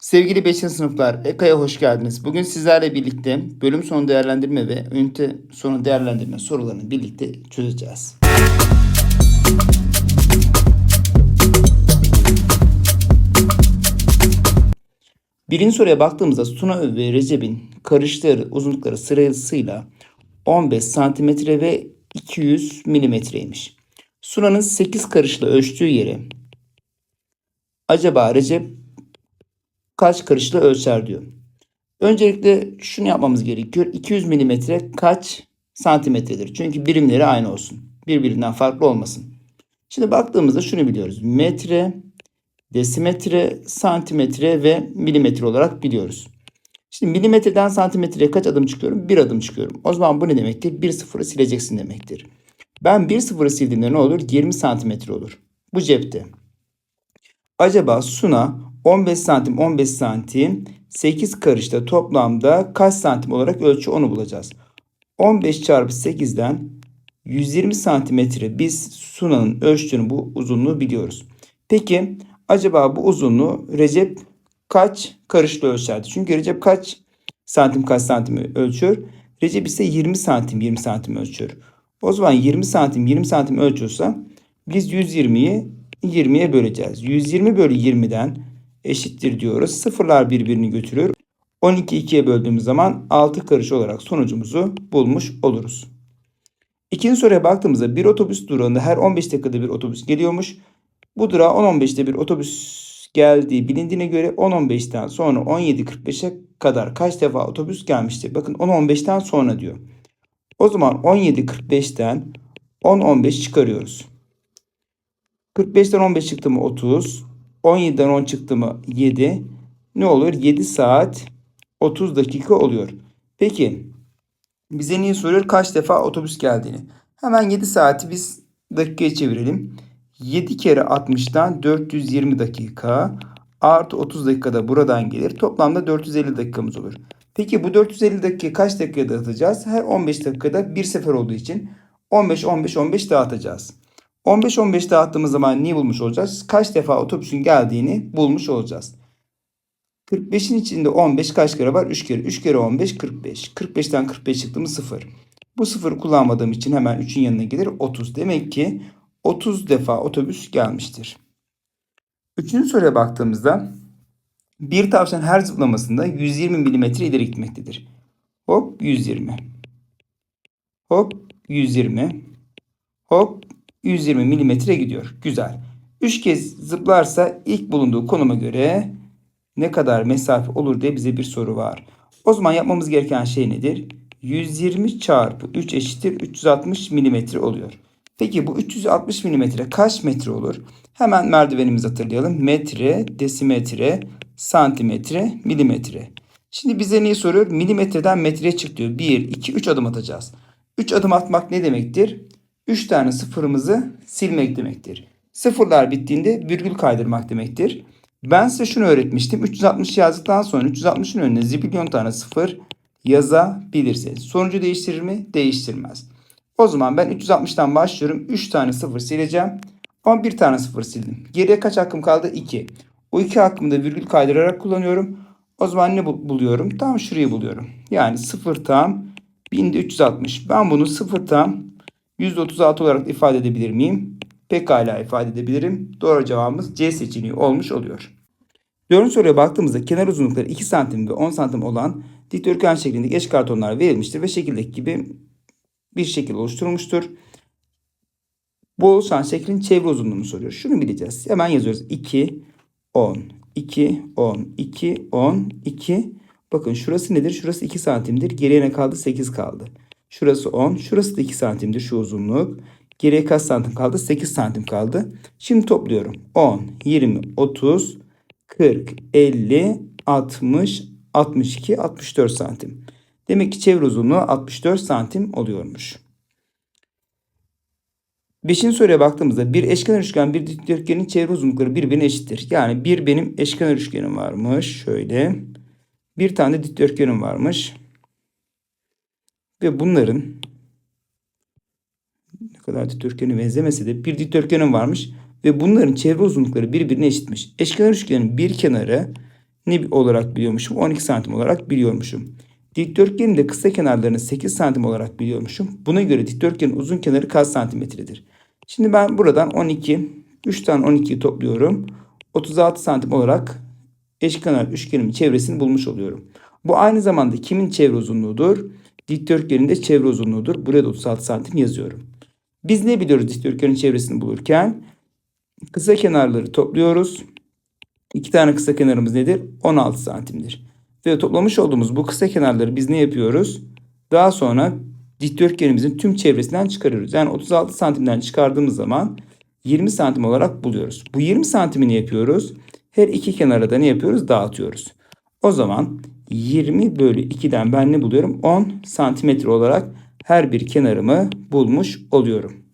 Sevgili 5. sınıflar, EKA'ya hoş geldiniz. Bugün sizlerle birlikte bölüm sonu değerlendirme ve ünite sonu değerlendirme sorularını birlikte çözeceğiz. Birinci soruya baktığımızda Suna ve Recep'in karışları uzunlukları sırasıyla 15 santimetre ve 200 milimetreymiş. Suna'nın 8 karışla ölçtüğü yere acaba Recep kaç karışla ölçer diyor. Öncelikle şunu yapmamız gerekiyor. 200 milimetre kaç santimetredir? Çünkü birimleri aynı olsun. Birbirinden farklı olmasın. Şimdi baktığımızda şunu biliyoruz. Metre, desimetre, santimetre ve milimetre olarak biliyoruz. Şimdi milimetreden santimetreye kaç adım çıkıyorum? Bir adım çıkıyorum. O zaman bu ne demektir? Bir sıfırı sileceksin demektir. Ben bir sıfırı sildiğimde ne olur? 20 santimetre olur. Bu cepte. Acaba Suna 15 santim 15 santim 8 karışta toplamda kaç santim olarak ölçü onu bulacağız. 15 çarpı 8'den 120 santimetre biz Suna'nın ölçtüğünü bu uzunluğu biliyoruz. Peki acaba bu uzunluğu Recep kaç karışla ölçerdi? Çünkü Recep kaç santim kaç santim ölçüyor? Recep ise 20 santim 20 santim ölçüyor. O zaman 20 santim 20 santim ölçüyorsa biz 120'yi 20'ye böleceğiz. 120 bölü 20'den eşittir diyoruz. Sıfırlar birbirini götürüyor. 12 ikiye böldüğümüz zaman 6 karış olarak sonucumuzu bulmuş oluruz. İkinci soruya baktığımızda bir otobüs durağında her 15 dakikada bir otobüs geliyormuş. Bu durağa 10-15'te bir otobüs geldiği bilindiğine göre 10-15'ten sonra 17.45'e kadar kaç defa otobüs gelmiştir? Bakın 10-15'ten sonra diyor. O zaman 17.45'ten 10-15 çıkarıyoruz. 45'ten 15 çıktı mı 30. 17'den 10 çıktı mı 7. Ne olur? 7 saat 30 dakika oluyor. Peki bize niye soruyor? Kaç defa otobüs geldiğini. Hemen 7 saati biz dakikaya çevirelim. 7 kere 60'tan 420 dakika artı 30 dakikada buradan gelir. Toplamda 450 dakikamız olur. Peki bu 450 dakika kaç dakikaya dağıtacağız? Her 15 dakikada bir sefer olduğu için 15 15 15 dağıtacağız. 15-15 dağıttığımız zaman neyi bulmuş olacağız? Kaç defa otobüsün geldiğini bulmuş olacağız. 45'in içinde 15 kaç kere var? 3 kere. 3 kere 15 45. 45'ten 45 çıktı mı 0. Bu 0 kullanmadığım için hemen 3'ün yanına gelir 30. Demek ki 30 defa otobüs gelmiştir. Üçüncü soruya baktığımızda bir tavşan her zıplamasında 120 mm ileri gitmektedir. Hop 120. Hop 120. Hop 120 milimetre gidiyor. Güzel. 3 kez zıplarsa ilk bulunduğu konuma göre ne kadar mesafe olur diye bize bir soru var. O zaman yapmamız gereken şey nedir? 120 çarpı 3 eşittir 360 milimetre oluyor. Peki bu 360 milimetre kaç metre olur? Hemen merdivenimizi hatırlayalım. Metre, desimetre, santimetre, milimetre. Şimdi bize neyi soruyor? Milimetreden metreye çık diyor. 1, 2, 3 adım atacağız. 3 adım atmak ne demektir? 3 tane sıfırımızı silmek demektir. Sıfırlar bittiğinde virgül kaydırmak demektir. Ben size şunu öğretmiştim. 360 yazdıktan sonra 360'ın önüne zibilyon tane sıfır yazabilirsiniz. Sonucu değiştirir mi? Değiştirmez. O zaman ben 360'tan başlıyorum. 3 tane sıfır sileceğim. Ama bir tane sıfır sildim. Geriye kaç hakkım kaldı? 2. O 2 hakkımı da virgül kaydırarak kullanıyorum. O zaman ne buluyorum? Tam şurayı buluyorum. Yani 0 tam 1360. Ben bunu 0 tam %36 olarak ifade edebilir miyim? Pekala ifade edebilirim. Doğru cevabımız C seçeneği olmuş oluyor. Dördüncü soruya baktığımızda kenar uzunlukları 2 santim ve 10 santim olan dikdörtgen şeklindeki eş kartonlar verilmiştir ve şekildeki gibi bir şekil oluşturulmuştur. Bu oluşan şeklin çevre uzunluğunu soruyor. Şunu bileceğiz. Hemen yazıyoruz. 2, 10, 2, 10, 2, 10, 2. Bakın şurası nedir? Şurası 2 santimdir. Geriye ne kaldı? 8 kaldı. Şurası 10. Şurası da 2 santimdir şu uzunluk. Geriye kaç santim kaldı? 8 santim kaldı. Şimdi topluyorum. 10, 20, 30, 40, 50, 60, 62, 64 santim. Demek ki çevre uzunluğu 64 santim oluyormuş. Beşinci soruya baktığımızda bir eşkenar üçgen bir dikdörtgenin çevre uzunlukları birbirine eşittir. Yani bir benim eşkenar üçgenim varmış. Şöyle. Bir tane dikdörtgenim varmış. Ve bunların ne kadar dikdörtgene benzemese de bir dikdörtgenim varmış. Ve bunların çevre uzunlukları birbirine eşitmiş. Eşkenar üçgenin bir kenarı ne olarak biliyormuşum? 12 santim olarak biliyormuşum. Dikdörtgenin de kısa kenarlarını 8 santim olarak biliyormuşum. Buna göre dikdörtgenin uzun kenarı kaç santimetredir? Şimdi ben buradan 12, 3 tane 12'yi topluyorum. 36 santim olarak eşkenar üçgenimin çevresini bulmuş oluyorum. Bu aynı zamanda kimin çevre uzunluğudur? Dikdörtgenin de çevre uzunluğudur. Buraya da 36 santim yazıyorum. Biz ne biliyoruz dikdörtgenin çevresini bulurken? Kısa kenarları topluyoruz. İki tane kısa kenarımız nedir? 16 santimdir. Ve toplamış olduğumuz bu kısa kenarları biz ne yapıyoruz? Daha sonra dikdörtgenimizin tüm çevresinden çıkarıyoruz. Yani 36 santimden çıkardığımız zaman 20 santim olarak buluyoruz. Bu 20 santimi ne yapıyoruz? Her iki kenara da ne yapıyoruz? Dağıtıyoruz. O zaman 20 bölü 2'den ben ne buluyorum? 10 santimetre olarak her bir kenarımı bulmuş oluyorum.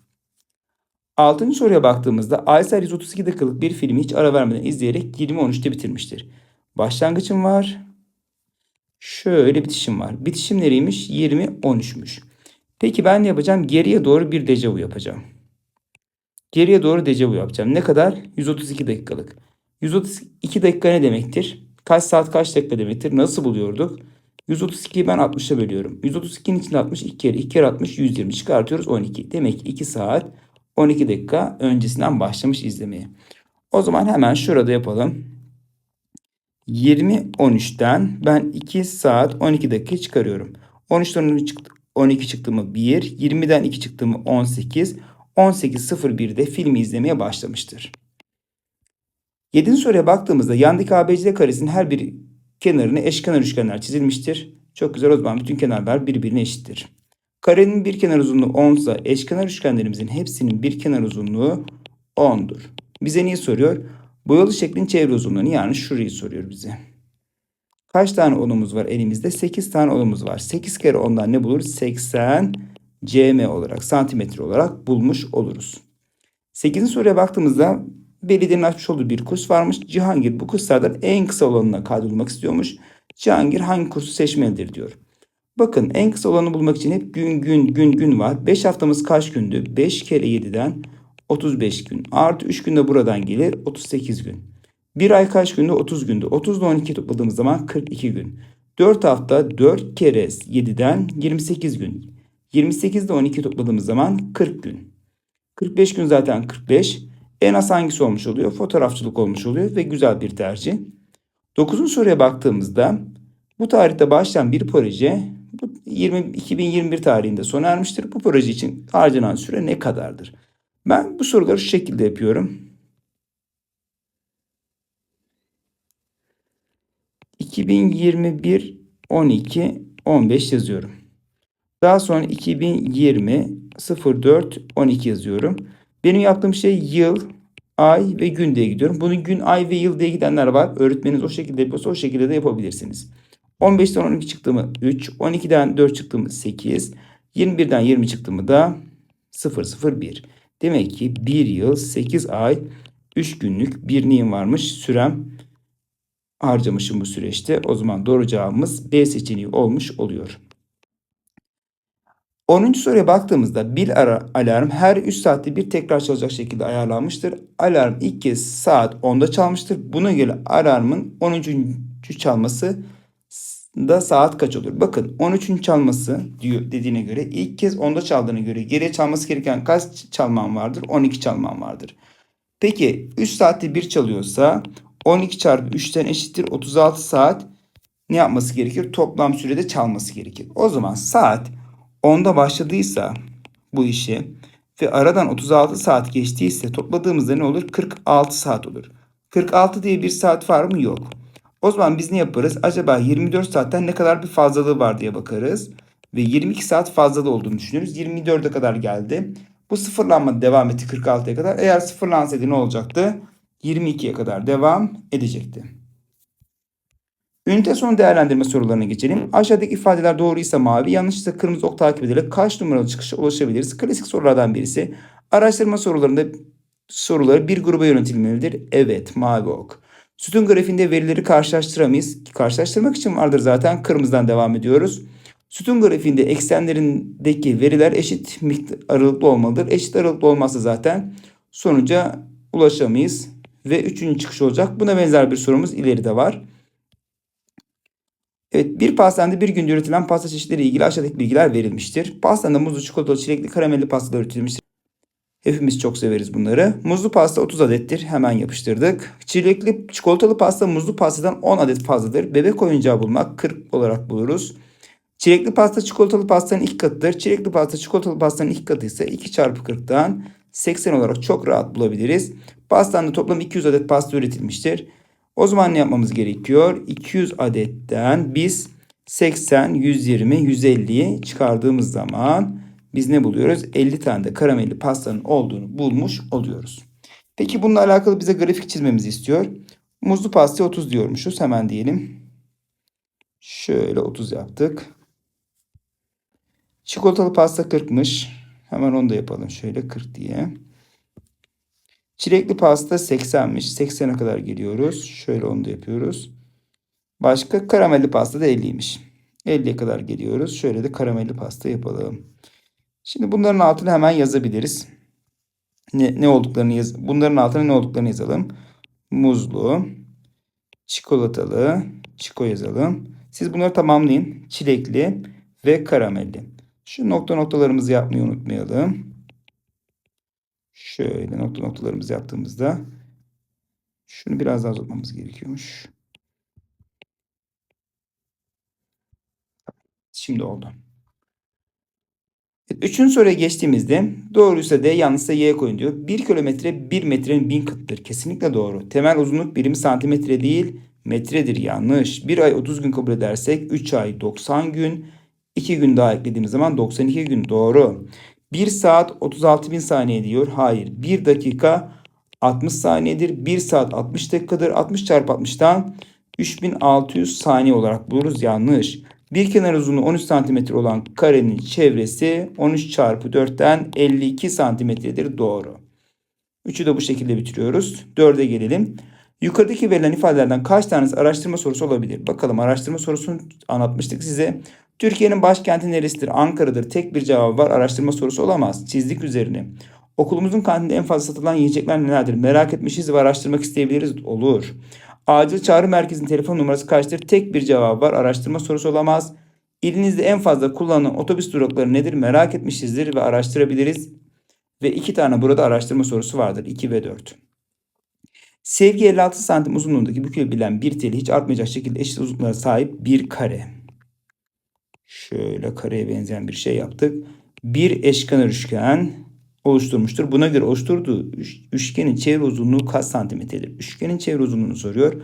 Altıncı soruya baktığımızda Aysel 132 dakikalık bir filmi hiç ara vermeden izleyerek 20-13'te bitirmiştir. Başlangıcım var. Şöyle bitişim var. Bitişim nereymiş? 20-13'müş. Peki ben ne yapacağım? Geriye doğru bir dejavu yapacağım. Geriye doğru dejavu yapacağım. Ne kadar? 132 dakikalık. 132 dakika ne demektir? Kaç saat kaç dakika demektir? Nasıl buluyorduk? 132'yi ben 60'a bölüyorum. 132'nin içinde 60 2 kere 2 kere 60 120 çıkartıyoruz 12. Demek ki 2 saat 12 dakika öncesinden başlamış izlemeye. O zaman hemen şurada yapalım. 20-13'ten ben 2 saat 12 dakika çıkarıyorum. 13'ten 12 çıktı mı 1, 20'den 2 çıktı mı 18, 18.01'de filmi izlemeye başlamıştır. 7. soruya baktığımızda yandaki ABCD karesinin her bir kenarına eşkenar üçgenler çizilmiştir. Çok güzel o zaman bütün kenarlar birbirine eşittir. Karenin bir kenar uzunluğu 10 ise eşkenar üçgenlerimizin hepsinin bir kenar uzunluğu 10'dur. Bize niye soruyor? Boyalı şeklin çevre uzunluğunu yani şurayı soruyor bize. Kaç tane onumuz var elimizde? 8 tane onumuz var. 8 kere ondan ne buluruz? 80 cm olarak santimetre olarak bulmuş oluruz. 8. soruya baktığımızda belediyenin açmış olduğu bir kurs varmış. Cihangir bu kurslardan en kısa olanına kaydolmak istiyormuş. Cihangir hangi kursu seçmelidir diyor. Bakın en kısa olanı bulmak için hep gün gün gün gün var. 5 haftamız kaç gündü? 5 kere 7'den 35 gün. Artı 3 günde buradan gelir 38 gün. Bir ay kaç günde? 30 günde. 30 ile 12 topladığımız zaman 42 gün. 4 hafta 4 kere 7'den 28 gün. 28 ile 12 topladığımız zaman 40 gün. 45 gün zaten 45. En az hangisi olmuş oluyor? Fotoğrafçılık olmuş oluyor ve güzel bir tercih. 9. soruya baktığımızda bu tarihte başlayan bir proje bu 20, 2021 tarihinde sona ermiştir. Bu proje için harcanan süre ne kadardır? Ben bu soruları şu şekilde yapıyorum. 2021 12 15 yazıyorum. Daha sonra 2020 04 12 yazıyorum. Benim yaptığım şey yıl, ay ve gün diye gidiyorum. Bunun gün, ay ve yıl diye gidenler var. Öğretmeniniz o şekilde yapıyorsa o şekilde de yapabilirsiniz. 15'ten 12 çıktı mı 3, 12'den 4 çıktı mı 8, 21'den 20 çıktı mı da 001. Demek ki 1 yıl 8 ay 3 günlük bir neyim varmış sürem harcamışım bu süreçte. O zaman doğru cevabımız B seçeneği olmuş oluyor. 10. soruya baktığımızda bil ara alarm her 3 saatte bir tekrar çalacak şekilde ayarlanmıştır. Alarm ilk kez saat 10'da çalmıştır. Buna göre alarmın 13. çalması da saat kaç olur? Bakın 13'ün çalması diyor dediğine göre ilk kez 10'da çaldığına göre geriye çalması gereken kaç çalman vardır? 12 çalman vardır. Peki 3 saatte bir çalıyorsa 12 çarpı 3'ten eşittir 36 saat ne yapması gerekir? Toplam sürede çalması gerekir. O zaman saat 10'da başladıysa bu işi ve aradan 36 saat geçtiyse topladığımızda ne olur? 46 saat olur. 46 diye bir saat var mı? Yok. O zaman biz ne yaparız? Acaba 24 saatten ne kadar bir fazlalığı var diye bakarız. Ve 22 saat fazlalığı olduğunu düşünürüz. 24'e kadar geldi. Bu sıfırlanma devam etti 46'ya kadar. Eğer sıfırlansaydı ne olacaktı? 22'ye kadar devam edecekti. Ünite son değerlendirme sorularına geçelim. Aşağıdaki ifadeler doğruysa mavi, yanlışsa kırmızı ok takip ederek kaç numaralı çıkışa ulaşabiliriz? Klasik sorulardan birisi. Araştırma sorularında soruları bir gruba yönetilmelidir. Evet, mavi ok. Sütun grafiğinde verileri karşılaştıramayız. Karşılaştırmak için vardır zaten. Kırmızıdan devam ediyoruz. Sütun grafiğinde eksenlerindeki veriler eşit aralıklı olmalıdır. Eşit aralıklı olmazsa zaten sonuca ulaşamayız. Ve üçüncü çıkış olacak. Buna benzer bir sorumuz ileride var. Evet bir pastanede bir günde üretilen pasta çeşitleri ilgili aşağıdaki bilgiler verilmiştir. Pastanede muzlu, çikolatalı, çilekli, karamelli pastalar üretilmiştir. Hepimiz çok severiz bunları. Muzlu pasta 30 adettir. Hemen yapıştırdık. Çilekli çikolatalı pasta muzlu pastadan 10 adet fazladır. Bebek oyuncağı bulmak 40 olarak buluruz. Çilekli pasta çikolatalı pastanın iki katıdır. Çilekli pasta çikolatalı pastanın iki katı ise 2 çarpı 40'tan 80 olarak çok rahat bulabiliriz. Pastanın toplam 200 adet pasta üretilmiştir. O zaman ne yapmamız gerekiyor? 200 adetten biz 80, 120, 150'yi çıkardığımız zaman biz ne buluyoruz? 50 tane de karamelli pastanın olduğunu bulmuş oluyoruz. Peki bununla alakalı bize grafik çizmemizi istiyor. Muzlu pasta 30 diyormuşuz. Hemen diyelim. Şöyle 30 yaptık. Çikolatalı pasta 40'mış. Hemen onu da yapalım. Şöyle 40 diye. Çilekli pasta 80'miş. 80'e kadar geliyoruz. Şöyle onu da yapıyoruz. Başka karamelli pasta da 50'ymiş. 50'ye kadar geliyoruz. Şöyle de karamelli pasta yapalım. Şimdi bunların altına hemen yazabiliriz. Ne, ne olduklarını yaz bunların altına ne olduklarını yazalım. Muzlu, çikolatalı, çiko yazalım. Siz bunları tamamlayın. Çilekli ve karamelli. Şu nokta noktalarımızı yapmayı unutmayalım. Şöyle nokta noktalarımızı yaptığımızda şunu biraz daha uzatmamız gerekiyormuş. Şimdi oldu. Üçüncü soruya geçtiğimizde doğruysa D yanlışsa Y koyun diyor. 1 kilometre 1 metrenin bin katıdır. Kesinlikle doğru. Temel uzunluk birimi santimetre değil metredir. Yanlış. 1 ay 30 gün kabul edersek 3 ay 90 gün. 2 gün daha eklediğimiz zaman 92 gün. Doğru. 1 saat 36 bin saniye diyor. Hayır. 1 dakika 60 saniyedir. 1 saat 60 dakikadır. 60 çarpı 60'tan 3600 saniye olarak buluruz. Yanlış. Bir kenar uzunluğu 13 cm olan karenin çevresi 13 çarpı 4'ten 52 santimetredir. Doğru. Üçü de bu şekilde bitiriyoruz. 4'e gelelim. Yukarıdaki verilen ifadelerden kaç tanesi araştırma sorusu olabilir? Bakalım araştırma sorusunu anlatmıştık size. Türkiye'nin başkenti neresidir? Ankara'dır. Tek bir cevabı var. Araştırma sorusu olamaz. Çizdik üzerine. Okulumuzun kantinde en fazla satılan yiyecekler nelerdir? Merak etmişiz ve araştırmak isteyebiliriz. Olur. Acil çağrı merkezinin telefon numarası kaçtır? Tek bir cevap var. Araştırma sorusu olamaz. İlinizde en fazla kullanılan otobüs durakları nedir? Merak etmişizdir ve araştırabiliriz. Ve iki tane burada araştırma sorusu vardır. 2 ve 4. Sevgi 56 santim uzunluğundaki bükülebilen bir teli hiç artmayacak şekilde eşit uzunluğa sahip bir kare. Şöyle kareye benzeyen bir şey yaptık. Bir eşkenar üçgen oluşturmuştur. Buna göre oluşturduğu üçgenin çevre uzunluğu kaç santimetredir? Üçgenin çevre uzunluğunu soruyor.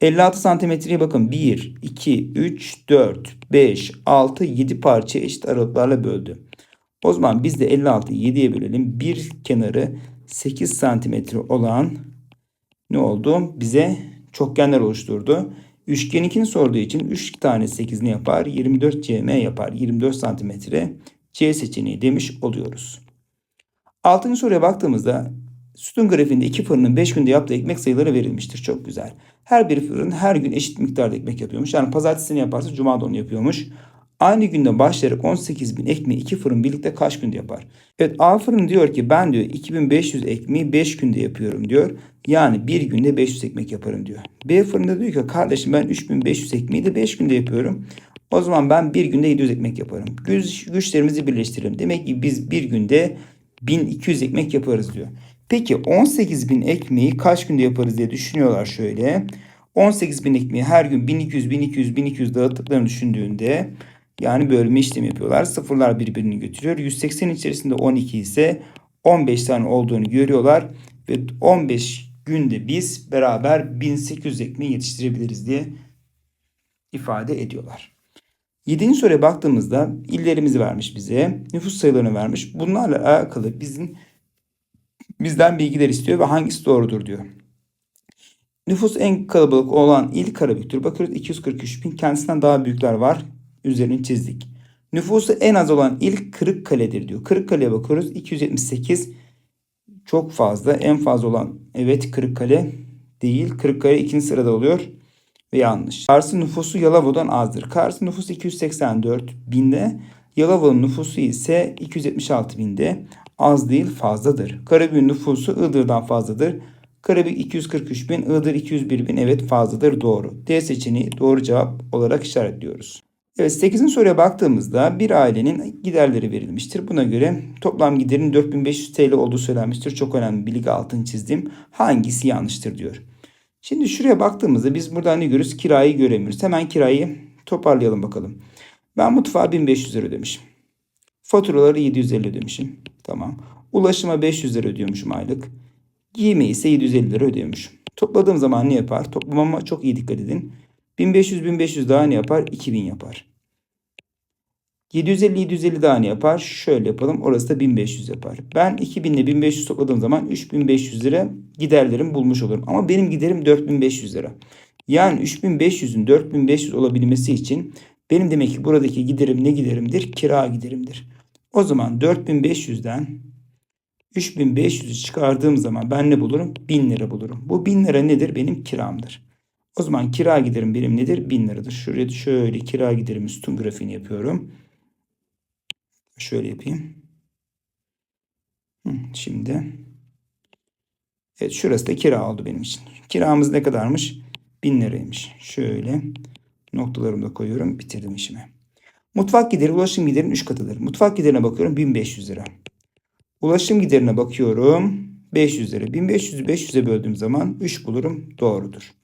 56 santimetreye bakın 1, 2, 3, 4, 5, 6, 7 parça eşit aralıklarla böldü. O zaman biz de 56'yı 7'ye bölelim. Bir kenarı 8 santimetre olan ne oldu? Bize çokgenler oluşturdu. Üçgeninkini sorduğu için 3 tane 8 ne yapar? 24 cm yapar. 24 santimetre C seçeneği demiş oluyoruz. Altıncı soruya baktığımızda sütun grafiğinde iki fırının 5 günde yaptığı ekmek sayıları verilmiştir. Çok güzel. Her bir fırın her gün eşit miktarda ekmek yapıyormuş. Yani pazartesini yaparsa cuma da onu yapıyormuş. Aynı günde başlayarak 18 bin ekmeği iki fırın birlikte kaç günde yapar? Evet A fırın diyor ki ben diyor 2500 ekmeği 5 günde yapıyorum diyor. Yani bir günde 500 ekmek yaparım diyor. B fırında diyor ki kardeşim ben 3500 ekmeği de 5 günde yapıyorum. O zaman ben bir günde 700 ekmek yaparım. Güç, güçlerimizi birleştirelim. Demek ki biz bir günde 1200 ekmek yaparız diyor. Peki 18.000 ekmeği kaç günde yaparız diye düşünüyorlar şöyle. 18.000 ekmeği her gün 1200, 1200, 1200 dağıttıklarını düşündüğünde yani bölme işlemi yapıyorlar. Sıfırlar birbirini götürüyor. 180 içerisinde 12 ise 15 tane olduğunu görüyorlar. Ve 15 günde biz beraber 1800 ekmeği yetiştirebiliriz diye ifade ediyorlar. Yedinci soruya baktığımızda illerimizi vermiş bize. Nüfus sayılarını vermiş. Bunlarla alakalı bizim bizden bilgiler istiyor ve hangisi doğrudur diyor. Nüfus en kalabalık olan il Karabük'tür. Bakıyoruz 243 bin. Kendisinden daha büyükler var. Üzerini çizdik. Nüfusu en az olan il Kırıkkale'dir diyor. Kırıkkale'ye bakıyoruz. 278 çok fazla. En fazla olan evet Kırıkkale değil. Kırıkkale ikinci sırada oluyor ve yanlış. Kars'ın nüfusu Yalova'dan azdır. Kars'ın nüfusu 284 binde. Yalova'nın nüfusu ise 276 binde. Az değil fazladır. Karabük'ün nüfusu Iğdır'dan fazladır. Karabük 243 bin, Iğdır 201 bin. Evet fazladır doğru. D seçeneği doğru cevap olarak işaretliyoruz. Evet 8. soruya baktığımızda bir ailenin giderleri verilmiştir. Buna göre toplam giderin 4500 TL olduğu söylenmiştir. Çok önemli bilgi altını çizdim. Hangisi yanlıştır diyor. Şimdi şuraya baktığımızda biz burada ne görürüz? Kirayı göremiyoruz. Hemen kirayı toparlayalım bakalım. Ben mutfağa 1500 lira ödemişim. Faturaları 750 ödemişim. Tamam. Ulaşıma 500 lira ödüyormuşum aylık. Giyime ise 750 lira ödüyormuşum. Topladığım zaman ne yapar? Toplamama çok iyi dikkat edin. 1500 1500 daha ne yapar? 2000 yapar. 750 750 daha ne yapar? Şöyle yapalım. Orası da 1500 yapar. Ben 2000 ile 1500 topladığım zaman 3500 lira giderlerim bulmuş olurum. Ama benim giderim 4500 lira. Yani 3500'ün 4500 olabilmesi için benim demek ki buradaki giderim ne giderimdir? Kira giderimdir. O zaman 4500'den 3500'ü çıkardığım zaman ben ne bulurum? 1000 lira bulurum. Bu 1000 lira nedir? Benim kiramdır. O zaman kira giderim benim nedir? 1000 liradır. Şuraya şöyle kira giderim sütun grafiğini yapıyorum. Şöyle yapayım. Şimdi evet şurası da kira oldu benim için. Kiramız ne kadarmış? 1000 liraymış. Şöyle noktalarımı da koyuyorum. Bitirdim işimi. Mutfak gideri ulaşım giderinin 3 katıdır. Mutfak giderine bakıyorum 1500 lira. Ulaşım giderine bakıyorum 500 lira. 1500'ü 500'e böldüğüm zaman 3 bulurum. Doğrudur.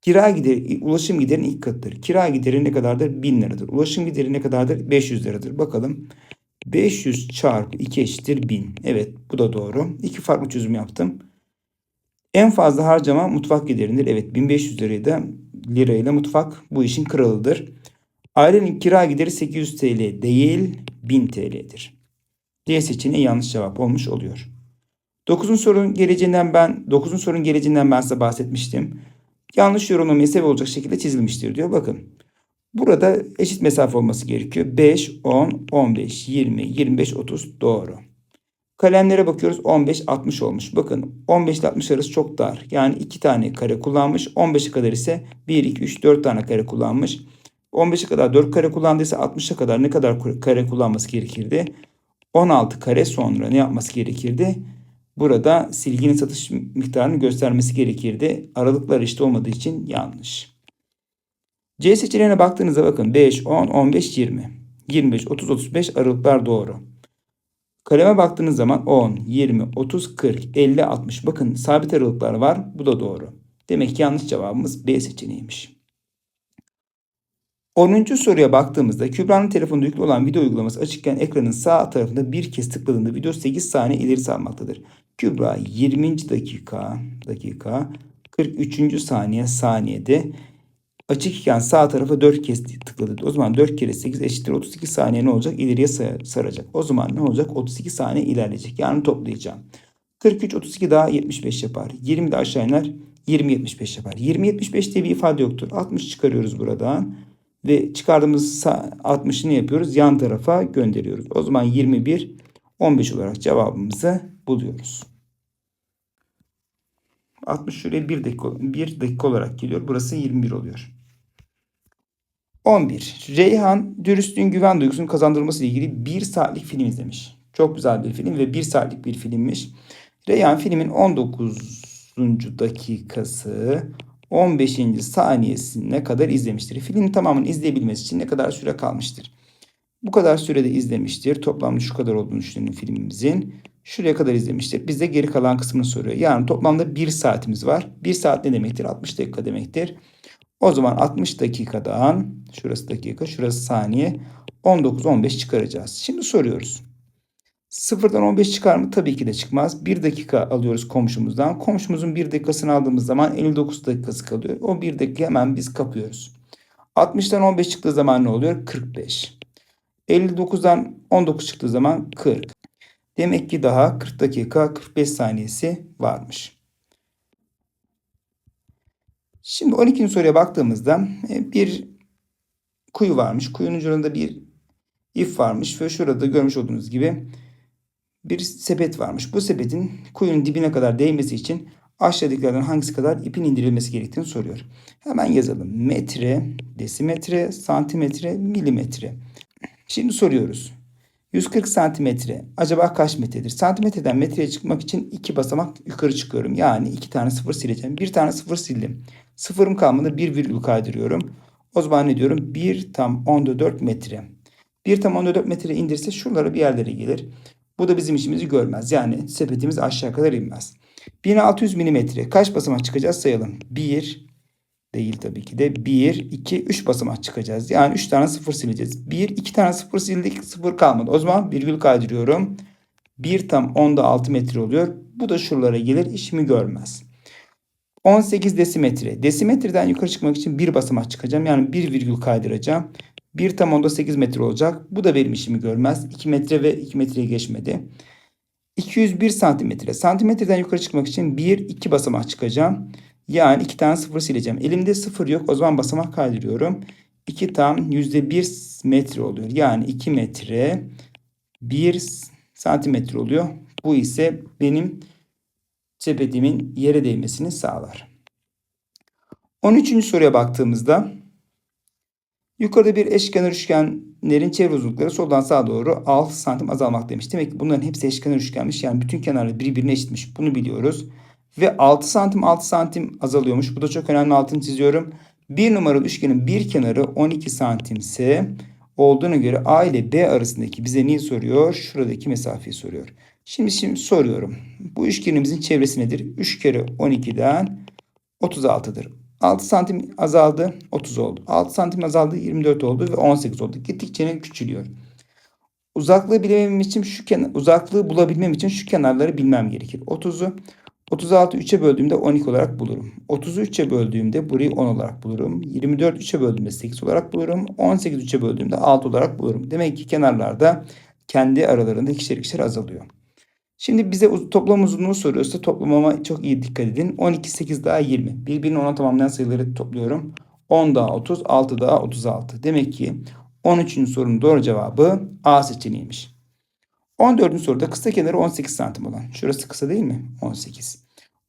Kira gideri, ulaşım giderinin ilk katıdır. Kira gideri ne kadardır? 1000 liradır. Ulaşım gideri ne kadardır? 500 liradır. Bakalım. 500 çarpı 2 eşittir 1000. Evet bu da doğru. İki farklı çözüm yaptım. En fazla harcama mutfak giderindir. Evet 1500 lirayı da lirayla mutfak bu işin kralıdır. Ailenin kira gideri 800 TL değil 1000 TL'dir. D seçeneği yanlış cevap olmuş oluyor. 9. sorunun geleceğinden ben 9. sorunun geleceğinden ben size bahsetmiştim. Yanlış yorumlamaya sebep olacak şekilde çizilmiştir diyor. Bakın. Burada eşit mesafe olması gerekiyor. 5, 10, 15, 20, 25, 30 doğru. Kalemlere bakıyoruz 15, 60 olmuş. Bakın 15 ile 60 arası çok dar. Yani 2 tane kare kullanmış. 15'e kadar ise 1, 2, 3, 4 tane kare kullanmış. 15'e kadar 4 kare kullandıysa 60'a kadar ne kadar kare kullanması gerekirdi? 16 kare sonra ne yapması gerekirdi? Burada silginin satış miktarını göstermesi gerekirdi. Aralıklar işte olmadığı için yanlış. C seçeneğine baktığınızda bakın 5, 10, 15, 20. 25, 30, 35 aralıklar doğru. Kaleme baktığınız zaman 10, 20, 30, 40, 50, 60. Bakın sabit aralıklar var. Bu da doğru. Demek ki yanlış cevabımız B seçeneğiymiş. 10. soruya baktığımızda Kübra'nın telefonunda yüklü olan video uygulaması açıkken ekranın sağ tarafında bir kez tıkladığında video 8 saniye ileri sarmaktadır. Kübra 20. dakika dakika 43. saniye saniyede açık iken sağ tarafa 4 kez tıkladı. O zaman 4 kere 8 eşittir 32 saniye ne olacak? İleriye saracak. O zaman ne olacak? 32 saniye ilerleyecek. Yani toplayacağım. 43 32 daha 75 yapar. 20 de aşağı iner 20 75 yapar. 20 75 diye bir ifade yoktur. 60 çıkarıyoruz buradan ve çıkardığımız 60'ını yapıyoruz. Yan tarafa gönderiyoruz. O zaman 21 15 olarak cevabımızı buluyoruz. 60 şuraya 1 dakika, 1 dakika olarak geliyor. Burası 21 oluyor. 11. Reyhan dürüstlüğün güven duygusunun kazandırılması ile ilgili 1 saatlik film izlemiş. Çok güzel bir film ve 1 saatlik bir filmmiş. Reyhan filmin 19. dakikası 15. saniyesine kadar izlemiştir. Filmin tamamını izleyebilmesi için ne kadar süre kalmıştır? Bu kadar sürede izlemiştir. Toplamda şu kadar olduğunu düşünün filmimizin. Şuraya kadar izlemiştir. Bize geri kalan kısmını soruyor. Yani toplamda 1 saatimiz var. 1 saat ne demektir? 60 dakika demektir. O zaman 60 dakikadan şurası dakika, şurası saniye 19-15 çıkaracağız. Şimdi soruyoruz. Sıfırdan 15 çıkar mı? Tabii ki de çıkmaz. 1 dakika alıyoruz komşumuzdan. Komşumuzun 1 dakikasını aldığımız zaman 59 dakikası kalıyor. O 1 dakika hemen biz kapıyoruz. 60'tan 15 çıktığı zaman ne oluyor? 45. 59'dan 19 çıktığı zaman 40. Demek ki daha 40 dakika 45 saniyesi varmış. Şimdi 12. soruya baktığımızda e, bir kuyu varmış. Kuyunun ucunda bir ip varmış ve şurada görmüş olduğunuz gibi bir sepet varmış. Bu sepetin kuyunun dibine kadar değmesi için aşağıdakilerden hangisi kadar ipin indirilmesi gerektiğini soruyor. Hemen yazalım. Metre, desimetre, santimetre, milimetre. Şimdi soruyoruz. 140 santimetre acaba kaç metredir? Santimetreden metreye çıkmak için iki basamak yukarı çıkıyorum. Yani iki tane sıfır sileceğim. Bir tane sıfır sildim. Sıfırım kalmadı bir virgül kaydırıyorum. O zaman ne diyorum? 1 tam onda 4 metre. 1 tam onda 4 metre indirse şuralara bir yerlere gelir. Bu da bizim işimizi görmez. Yani sepetimiz aşağı kadar inmez. 1600 milimetre kaç basamak çıkacağız sayalım. 1 değil tabii ki de 1, 2, 3 basamak çıkacağız. Yani 3 tane sıfır sileceğiz. 1, 2 tane sıfır sildik sıfır kalmadı. O zaman virgül kaydırıyorum. 1 tam onda 6 metre oluyor. Bu da şuralara gelir işimi görmez. 18 desimetre. Desimetreden yukarı çıkmak için bir basamak çıkacağım. Yani bir virgül kaydıracağım. 1 tam onda 8 metre olacak. Bu da benim işimi görmez. 2 metre ve 2 metreye geçmedi. 201 santimetre. Santimetreden yukarı çıkmak için 1, 2 basamak çıkacağım. Yani 2 tane sıfır sileceğim. Elimde sıfır yok. O zaman basamak kaydırıyorum. 2 tam %1 metre oluyor. Yani 2 metre 1 santimetre oluyor. Bu ise benim sepetimin yere değmesini sağlar. 13. soruya baktığımızda yukarıda bir eşkenar üçgenlerin çevre uzunlukları soldan sağa doğru 6 santim azalmak demiş. Demek ki bunların hepsi eşkenar üçgenmiş. Yani bütün kenarları birbirine eşitmiş. Bunu biliyoruz. Ve 6 santim 6 santim azalıyormuş. Bu da çok önemli altını çiziyorum. Bir numaralı üçgenin bir kenarı 12 santimse olduğuna göre A ile B arasındaki bize neyi soruyor? Şuradaki mesafeyi soruyor. Şimdi şimdi soruyorum. Bu üçgenimizin çevresi nedir? 3 kere 12'den 36'dır. 6 santim azaldı 30 oldu. 6 santim azaldı 24 oldu ve 18 oldu. Gittikçe küçülüyor. Uzaklığı bilemem için şu kenar, uzaklığı bulabilmem için şu kenarları bilmem gerekir. 30'u 36 3'e böldüğümde 12 olarak bulurum. 30'u 3'e böldüğümde burayı 10 olarak bulurum. 24 3'e böldüğümde 8 olarak bulurum. 18 3'e böldüğümde 6 olarak bulurum. Demek ki kenarlarda kendi aralarında ikişer ikişer azalıyor. Şimdi bize toplam uzunluğu soruyorsa toplamama çok iyi dikkat edin. 12, 8 daha 20. Birbirini ona tamamlayan sayıları topluyorum. 10 daha 30, 6 daha 36. Demek ki 13. sorunun doğru cevabı A seçeneğiymiş. 14. soruda kısa kenarı 18 santim olan. Şurası kısa değil mi? 18.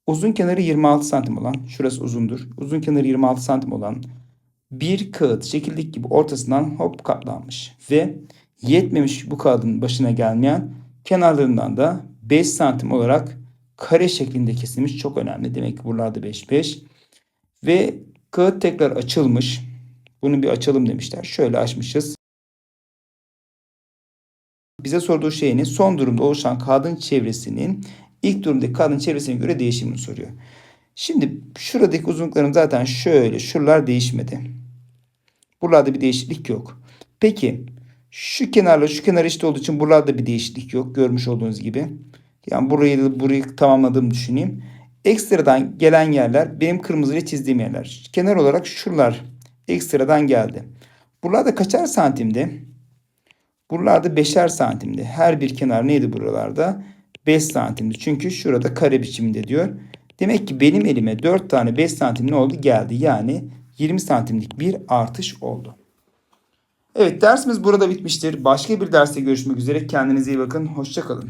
Uzun kenarı 26 santim olan. Şurası uzundur. Uzun kenarı 26 santim olan bir kağıt şekildeki gibi ortasından hop katlanmış. Ve yetmemiş bu kağıdın başına gelmeyen kenarlarından da 5 santim olarak kare şeklinde kesilmiş. Çok önemli. Demek ki buralarda 5 5. Ve kağıt tekrar açılmış. Bunu bir açalım demişler. Şöyle açmışız. Bize sorduğu şey ne? Son durumda oluşan kağıdın çevresinin ilk durumdaki kağıdın çevresine göre değişimini soruyor. Şimdi şuradaki uzunluklarım zaten şöyle. Şuralar değişmedi. Buralarda bir değişiklik yok. Peki şu kenarla şu kenar eşit olduğu için buralarda bir değişiklik yok. Görmüş olduğunuz gibi. Yani burayı burayı tamamladığımı düşüneyim. Ekstradan gelen yerler benim kırmızıyla çizdiğim yerler. Kenar olarak şuralar ekstradan geldi. Buralarda kaçar santimde? Buralarda beşer santimde. Her bir kenar neydi buralarda? 5 santimdi. Çünkü şurada kare biçiminde diyor. Demek ki benim elime 4 tane 5 santim ne oldu? Geldi. Yani 20 santimlik bir artış oldu. Evet dersimiz burada bitmiştir. Başka bir derste görüşmek üzere. Kendinize iyi bakın. Hoşçakalın.